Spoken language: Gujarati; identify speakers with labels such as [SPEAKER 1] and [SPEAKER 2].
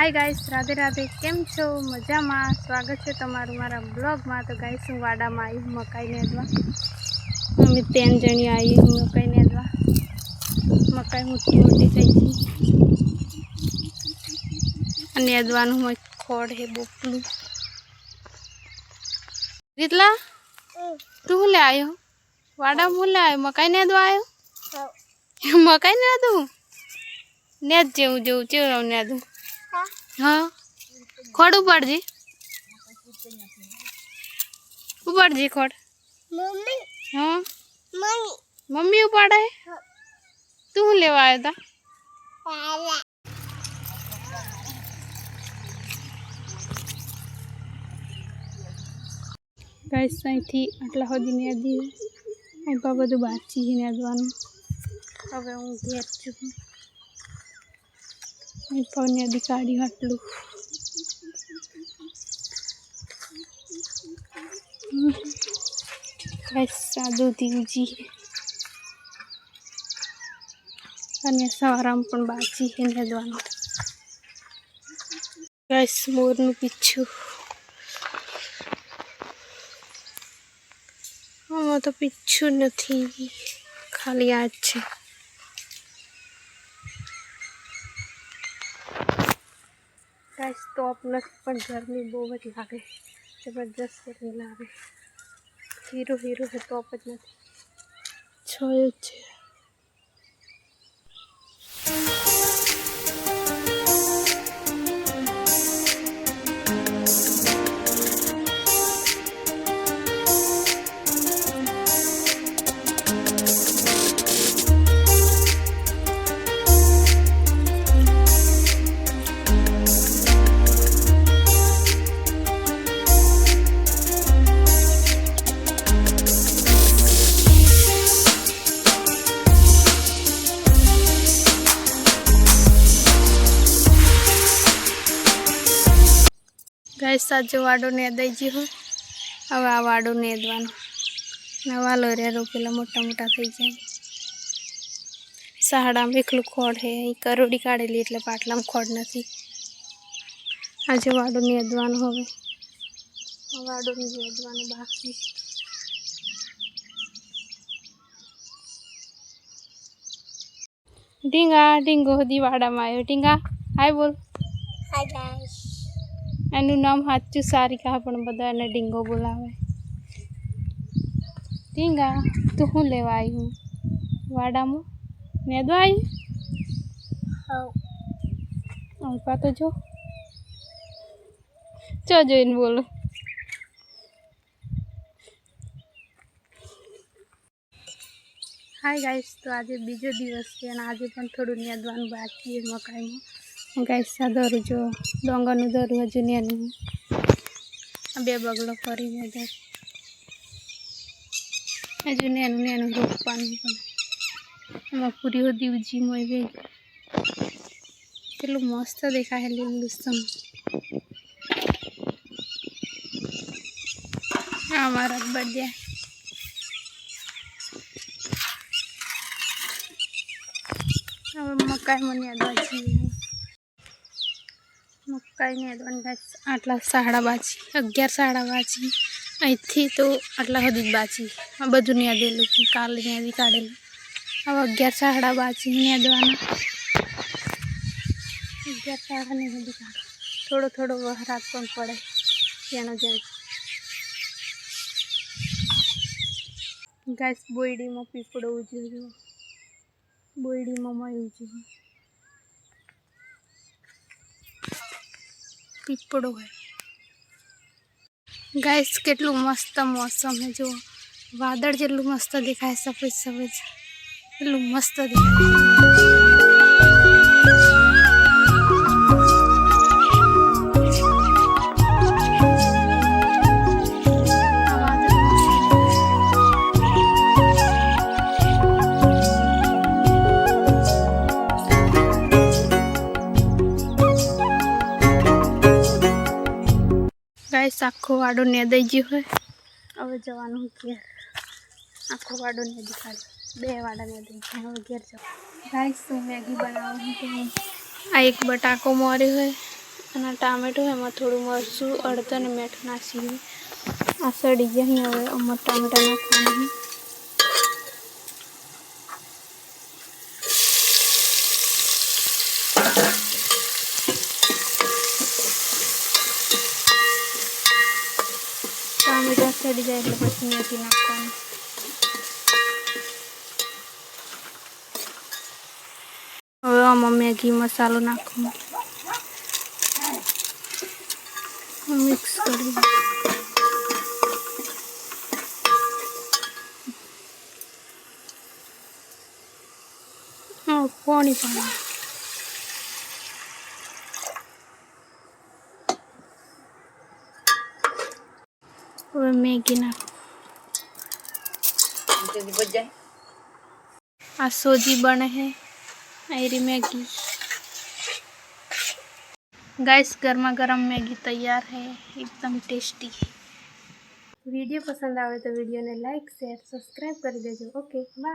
[SPEAKER 1] Hi guys Radhe Radhe. કેમ છો? મજામાં? સ્વાગત છે તમારું મારા બ્લોગમાં. તો ગાઈસ હું વાડામાં આવી મકાઈ નેદવા. અમે ત્રણ જણી આવી મકાઈ નેદવા. મકાઈ મોટી મોટી થઈ ગઈ. નેદવાનું હોય ખોડ હે બોપલું રીતલા તું હું લે આવ્યો વાડામાં હું લે આવ્યો મકાઈ નેદવા આવ્યો મકાઈ નેદું? નેદ જેવું જેવું ચેવું નેદું? હા ખોડ ઉપાડજે ઉપાડજે ખોડ
[SPEAKER 2] મમ્મી
[SPEAKER 1] હા
[SPEAKER 2] મમ્મી
[SPEAKER 1] મમ્મી ઉપાડે તું શું લેવા આવ્યો તા
[SPEAKER 2] પાલા
[SPEAKER 1] ગાઈસ અહીંથી આટલા સુધી નેદી અહીં પા બધું બાચી છે નેદવાનું હવે હું ઘેર છું. અહીં પા કાઢ્યું આટલું સાદું દીવજી. અને સવારામાં પણ બાચી છે નેદવાનું. ગાઈસ મોરનું પીછું. આમાં તો પીછું નથી. ખાલી આ જ છે. ગાઈસ ટોપ નથી પણ ગરમી બહુ જ લાગે જબરદસ્ત ગરમી લાગે હીરો હીરો છે ટોપ જ નથી છોય જ છે ગાઈસ સાજો વાડો નેદાઈ ગયો હોય હવે આ વાડો નેદવાનો નવા લોરિયા રોપેલા મોટા મોટા થઈ જાય. સહાડામાં એકલું ખોડ છે અહીં કરોડી કાઢેલી એટલે પાટલામાં ખોડ નથી. આજે વાડો નેદવાનો હવે. આ વાડો નેદવાનો બાકી ઢીંગા, ઢીંગો સુધી વાડામાં આવ્યો. ઢીંગા, હાય બોલ.
[SPEAKER 2] Hi guys.
[SPEAKER 1] એનું નામ સાચું સારિકા પણ બધા એને ડીંગો બોલાવે. ડીંગા તું શું લેવા આવ્યું વાડામાં? નેદવા આવ્યું અલ્પા તો જો. ચો જોઈને બોલો. હાય ગાઈસ તો આજે બીજો દિવસ છે અને આજે પણ થોડું નેદવાનું બાકી છે મકાઈમાં. ગાઈસ, આ દોરું જો. ડોંગરનું દોરું હજુ નેનું બે બગલો કરીને દે હજુ નેનું નેનું રોપવાનું પણ એમાં પૂરી હોતી ઉજીમાં ગઈ. કેટલું મસ્ત દેખાય લીલું આ મારા બર્થડે હવે મકાઈ મને યાદ છીએ મકાઈને ગાઈસ આટલા સાડા બાજી, અગિયાર સાડા બાજી. અહીંથી તો આટલા સુધી જ બાજી. આ બધું દેલું છે કાલે યાદી કાઢેલું. હવે અગિયાર સાડા બાજી યાદવાના અગિયાર સાડા ને સુધી કાઢો. થોડો થોડો વહરાત પણ પડે જેનો જેમ ગાય બોયડીમાં પીપળો ઉજવ્યો. બોયડીમાં મળ્યું ઉજવ્યું. પીપળો હોય. ગાઈસ કેટલું મસ્ત મોસમ છે જો વાદળ જેટલું મસ્ત દેખાય, સફેદ સફેદ. એટલું મસ્ત દેખાય. ગાઈસ ને દઈ ગયો હોય હવે જવાનું ઘેર. આખો વાડો ને કાઢ્યો બે વાડા નેદાઈ ગયા. હવે ઘેર જવાનું. ગાઈસ હું મેગી બનાવું છું. આ એક બટાકો મોર્યો હોય અને ટામેટું એમાં થોડું મરચું અડધો ને મીઠું નાખી આ સડી ગયા હવે અમાર ટામેટા નાખવાનું સડી જાય એટલે પછી મેથી નાખવાનું. હવે આમાં મેગી મસાલો નાખવાનો મિક્સ કરી. પાણી પાણી. હવે મેગી નાખ આ સોજી બને है आयरी मैगी गाइस गर्मा गर्म मैगी तैयार है एकदम टेस्टी વિડીયો પસંદ આવે તો વિડીયોને લાઈક શેર સબસ્ક્રાઈબ કરી દેજો ઓકે બાય